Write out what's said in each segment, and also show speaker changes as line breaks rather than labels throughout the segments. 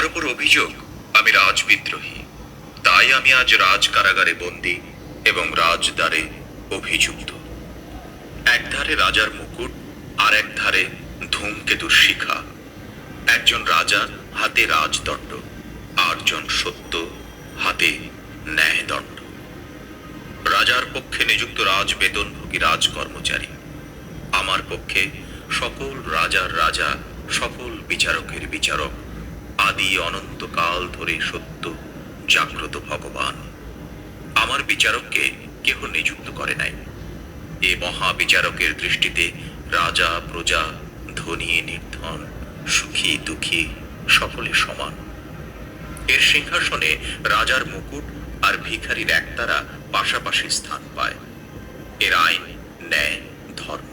আমার উপর অভিযোগ, আমি রাজবিদ্রোহী। তাই আমি আজ রাজ কারাগারে বন্দী এবং রাজদ্বারে অভিযুক্ত। একধারে রাজার মুকুট, আর এক ধারে ধূমকেতুর শিখা। একজন রাজা হাতে রাজদণ্ড, আটজন সত্য হাতে ন্যায়দণ্ড। রাজার পক্ষে নিযুক্ত রাজ বেতনভোগী রাজ কর্মচারী আমার পক্ষে সকল রাজার রাজা, সকল বিচারকের বিচারক আদি অনন্তকাল ধরে সত্য, জাগ্রত ভগবান। আমার বিচারককে কেহ নিযুক্ত করে নাই। এ মহাবিচারকের দৃষ্টিতে রাজা, প্রজা, ধনী, নির্ধন, সুখী, দুঃখী সকলে সমান। এর সিংহাসনে রাজার মুকুট আর ভিখারির একতারা পাশাপাশি স্থান পায়। এর আইন ন্যায়, ধর্ম।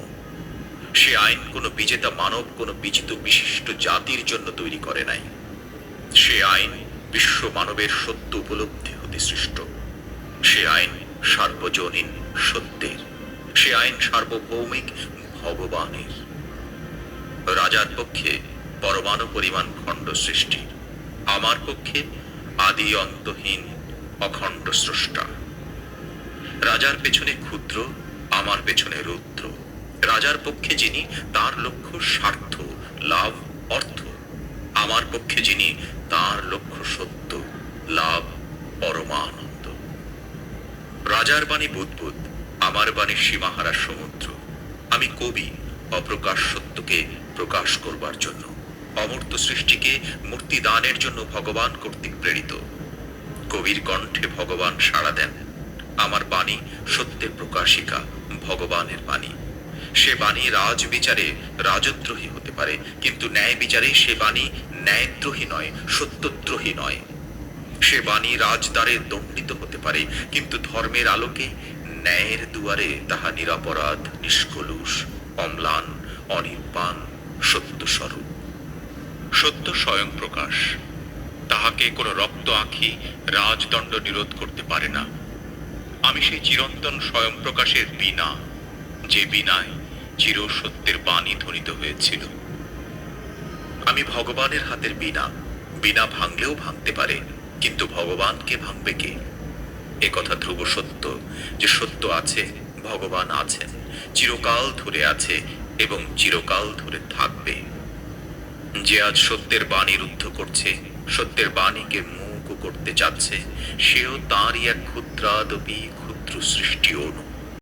সে আইন কোনো বিজেতা মানব, কোনো বিজিত বিশিষ্ট জাতির জন্য তৈরি করে নাই। সে আইন বিশ্ব মানবের সত্য উপলব্ধি হতে সৃষ্ট। সে আইন সার্বজনীন সত্যের। সে আইন সার্বভৌমিক ভগবানের। রাজার পক্ষে পরমাণু পরিমাণ খণ্ড সৃষ্টি আমার পক্ষে আদি অন্তহীন অখণ্ড স্রষ্টা। রাজার পেছনে ক্ষুদ্র, আমার পেছনে রুদ্র। রাজার পক্ষে যিনি তার লক্ষ্য স্বার্থ, লাভ, অর্থ। আমার পক্ষে যিনি তার লক্ষ্য সত্য, লাভ, পরমানন্দ। রাজার বাণী বুদ্বুদ, আমার বাণী সীমাহারা সমুদ্র। আমি কবি, অপ্রকাশ সত্যকে প্রকাশ করবার জন্য। অমূর্ত সৃষ্টিকে মূর্তি দানের জন্য ভগবান কর্তৃক প্রেরিত। কবির কণ্ঠে ভগবান সাড়া দেন। আমার বাণী সত্যের প্রকাশিকা, ভগবানের বাণী। সে বাণী রাজ বিচারে রাজদ্রোহী হতে পারে, কিন্তু ন্যায় বিচারে সে বাণী ন্যায়দ্রোহী নয়, সত্যদ্রোহী নয়। সে বাণী রাজদ্বারে দণ্ডিত হতে পারে, কিন্তু ধর্মের আলোকে ন্যায়ের দুয়ারে তাহা নিরাপরাধ, নিষ্কলুষ, অম্লান, অনির্বাণ সত্য স্বরূপ সত্য স্বয়ং প্রকাশ। তাহাকে কোনো রক্ত আঁখি রাজদণ্ড নিরোধ করতে পারে না। আমি সেই চিরন্তন স্বয়ং প্রকাশের বিনা যে বিনায় চির সত্যের বাণী ধ্বনিত হয়েছিল। আমি ভগবানের হাতের বিনা বিনা ভাঙলেও ভাঙতে পারে, কিন্তু ভগবানকে ভাঙবে কে? এ কথা ধ্রুব সত্য, যে সত্য আছে, ভগবান আছেন, চিরকাল ধরে আছে এবং চিরকাল ধরে থাকবে। যে আজ সত্যের বাণী রুদ্ধ করছে, সত্যের বাণীকে মুখ করতে চাচ্ছে, সেও তাঁরই এক ক্ষুদ্রাদপি ক্ষুদ্র সৃষ্টি অনু